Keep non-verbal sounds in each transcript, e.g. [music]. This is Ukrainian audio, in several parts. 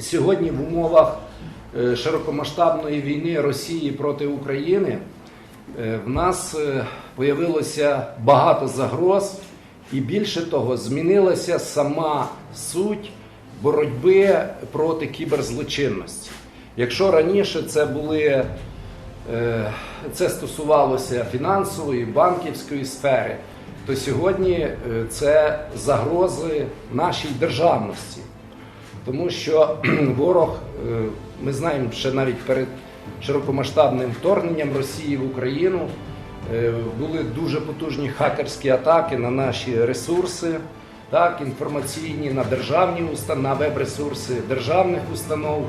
сьогодні в умовах е, широкомасштабної війни Росії проти України е, в нас е, появилося багато загроз, і більше того, змінилася сама суть боротьби проти кіберзлочинності. Якщо раніше це були Це стосувалося фінансової, банківської сфери, то сьогодні це загрози нашій державності. Тому що ворог, е, ми знаємо, ще навіть перед широкомасштабним вторгненням Росії в Україну е, були дуже потужні хакерські атаки на наші ресурси, так, інформаційні, на державні установ, на веб-ресурси державних установ.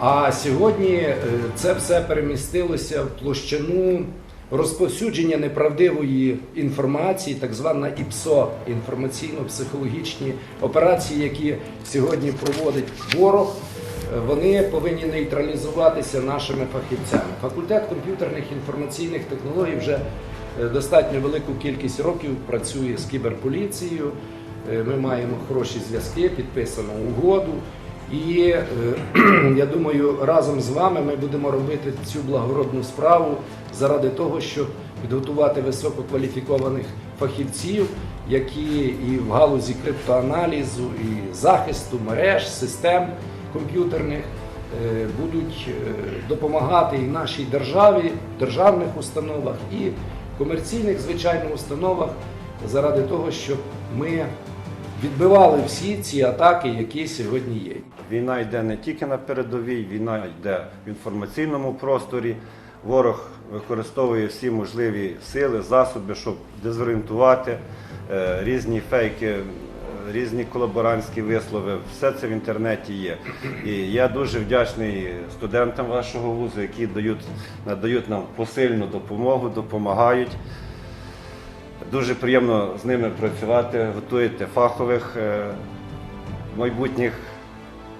А сьогодні е, це все перемістилося в площину розповсюдження неправдивої інформації, так звана ІПСО, інформаційно-психологічні операції, які сьогодні проводить ворог. Вони повинні нейтралізуватися нашими фахівцями. Факультет комп'ютерних інформаційних технологій вже е, достатньо велику кількість років працює з кіберполіцією. Е, Ми маємо хороші зв'язки, підписану угоду. І е, [clears throat] я думаю, разом з вами ми будемо робити цю благородну справу заради того, щоб підготувати висококваліфікованих фахівців, які і в галузі криптоаналізу, і захисту мереж, систем комп'ютерних е, будуть е, допомагати і нашій державі, державних установах, і комерційних, звичайно, установах заради того, щоб ми відбивали всі ці атаки, які сьогодні є. Війна йде не тільки на передовій, війна йде в інформаційному просторі. Ворог використовує всі можливі сили, засоби, щоб дезорієнтувати е, різні фейки, е, різні колаборантські вислови. Все це в інтернеті є. І я дуже вдячний студентам вашого вузу, які дають, надають нам посильну допомогу, допомагають. Дуже приємно з ними працювати, готуєте фахових е, майбутніх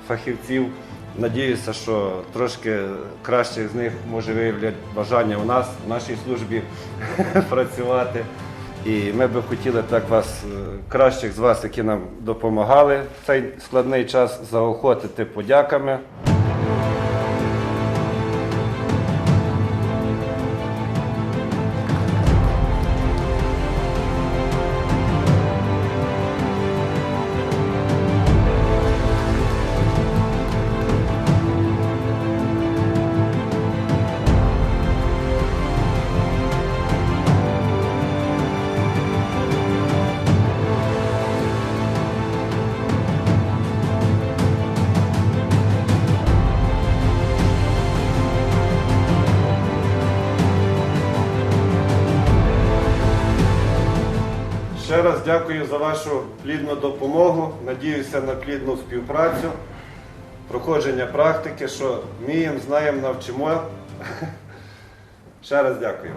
фахівців. Надіюся, що трошки кращих з них може виявлять бажання у нас, в нашій службі [laughs] працювати. І ми би хотіли так вас, е, кращих з вас, які нам допомагали в цей складний час, заохотити подяками. Ще раз дякую за вашу плідну допомогу. Надіюся на плідну співпрацю, проходження практики, що вміємо, знаємо, навчимо. [laughs] Ще раз дякую.